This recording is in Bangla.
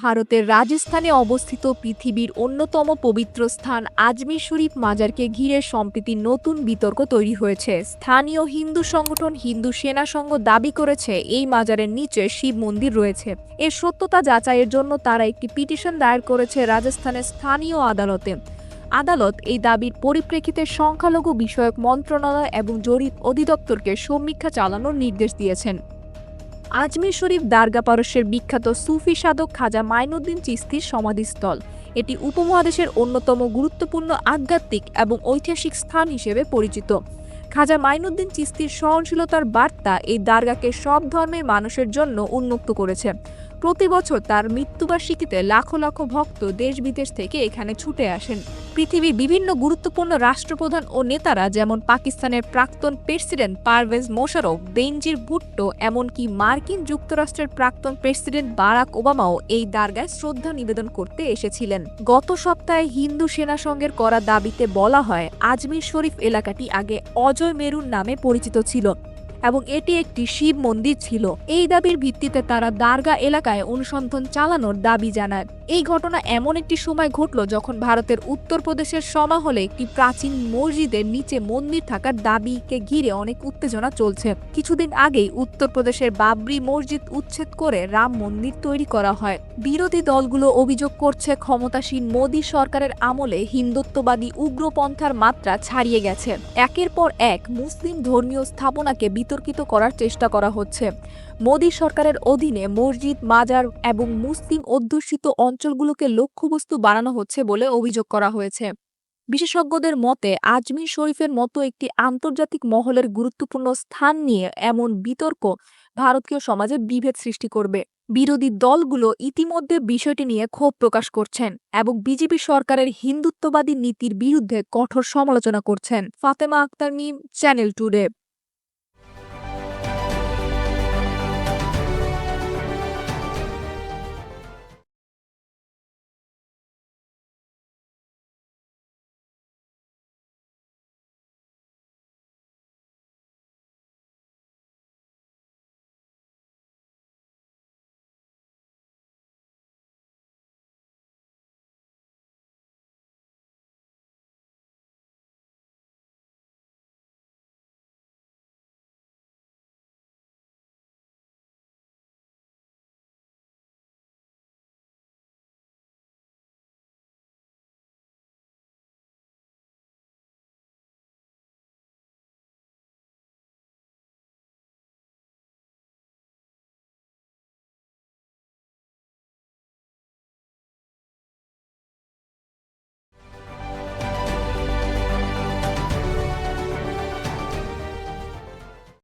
ভারতের রাজস্থানে অবস্থিত পৃথিবীর অন্যতম পবিত্র স্থান আজমির শরীফ মাজারকে ঘিরে সম্প্রতি নতুন বিতর্ক তৈরি হয়েছে। স্থানীয় হিন্দু সংগঠন হিন্দু সেনা সংঘ দাবি করেছে, এই মাজারের নিচে শিব মন্দির রয়েছে। এর সত্যতা যাচাইয়ের জন্য তারা একটি পিটিশন দায়ের করেছে রাজস্থানের স্থানীয় আদালতে। আদালত এই দাবির পরিপ্রেক্ষিতে সংখ্যালঘু বিষয়ক মন্ত্রণালয় এবং জরিপ অধিদপ্তরকে সমীক্ষা চালানোর নির্দেশ দিয়েছেন। আজমির শরীফ দারগা পারস্যের বিখ্যাত সুফি সাধক খাজা মাইনুদ্দিন চিস্তির সমাধিস্থল। এটি উপমহাদেশের অন্যতম গুরুত্বপূর্ণ আধ্যাত্মিক এবং ঐতিহাসিক স্থান হিসেবে পরিচিত। খাজা মাইনুদ্দিন চিস্তির সহনশীলতার বার্তা এই দারগাকে সব ধর্মের মানুষের জন্য উন্মুক্ত করেছে। প্রতি বছর তার মৃত্যুবার্ষিকীতে লাখো লাখো ভক্ত দেশ বিদেশ থেকে এখানে ছুটে আসেন। পৃথিবীর বিভিন্ন গুরুত্বপূর্ণ রাষ্ট্রপ্রধান ও নেতারা যেমন পাকিস্তানের প্রাক্তন প্রেসিডেন্ট পারভেজ মোশারফ বেনজির ভুট্টো, এমনকি মার্কিন যুক্তরাষ্ট্রের প্রাক্তন প্রেসিডেন্ট বারাক ওবামাও এই দারগায় শ্রদ্ধা নিবেদন করতে এসেছিলেন। গত সপ্তাহে হিন্দু সেনা সংঘের করা দাবিতে বলা হয়, আজমির শরীফ এলাকাটি আগে অজয় মেরুন নামে পরিচিত ছিল। এবং এটি একটি শিব মন্দির ছিল। এই দাবির ভিত্তিতে তারা দারগা এলাকায় অনুসন্ধান চালানোর দাবি জানায়। এই ঘটনা এমন একটি সময় ঘটল যখন ভারতের উত্তরপ্রদেশের সমাহলে একটি প্রাচীন মসজিদের নিচে মন্দির থাকার দাবিকে ঘিরে অনেক উত্তেজনা চলছে। কিছুদিন আগেই উত্তরপ্রদেশের বাবরি মসজিদ উচ্ছেদ করে রাম মন্দির তৈরি করা হয়। বিরোধী দলগুলো অভিযোগ করছে ক্ষমতাসীন মোদী সরকারের আমলে হিন্দুত্ববাদী উগ্রপন্থার মাত্রা ছাড়িয়ে গেছে। একের পর এক মুসলিম ধর্মীয় স্থাপনাকে বিতর্কিত করার চেষ্টা করা হচ্ছে। মোদী সরকারের অধীনে মসজিদ, মাজার এবং মুসলিম অধ্যুষিত অঞ্চলগুলোকে লক্ষ্যবস্তু বানানো হচ্ছে বলে অভিযোগ করা হয়েছে। বিশেষজ্ঞদের মতে, আজমির শরীফের মতো একটি আন্তর্জাতিক মহলের গুরুত্বপূর্ণ স্থান নিয়ে এমন বিতর্ক ভারতীয় সমাজে বিভেদ সৃষ্টি করবে। বিরোধী দলগুলো ইতিমধ্যে বিষয়টি নিয়ে ক্ষোভ প্রকাশ করছেন এবং বিজেপি সরকারের হিন্দুত্ববাদী নীতির বিরুদ্ধে কঠোর সমালোচনা করছেন। Fatema Akter Mim channel today.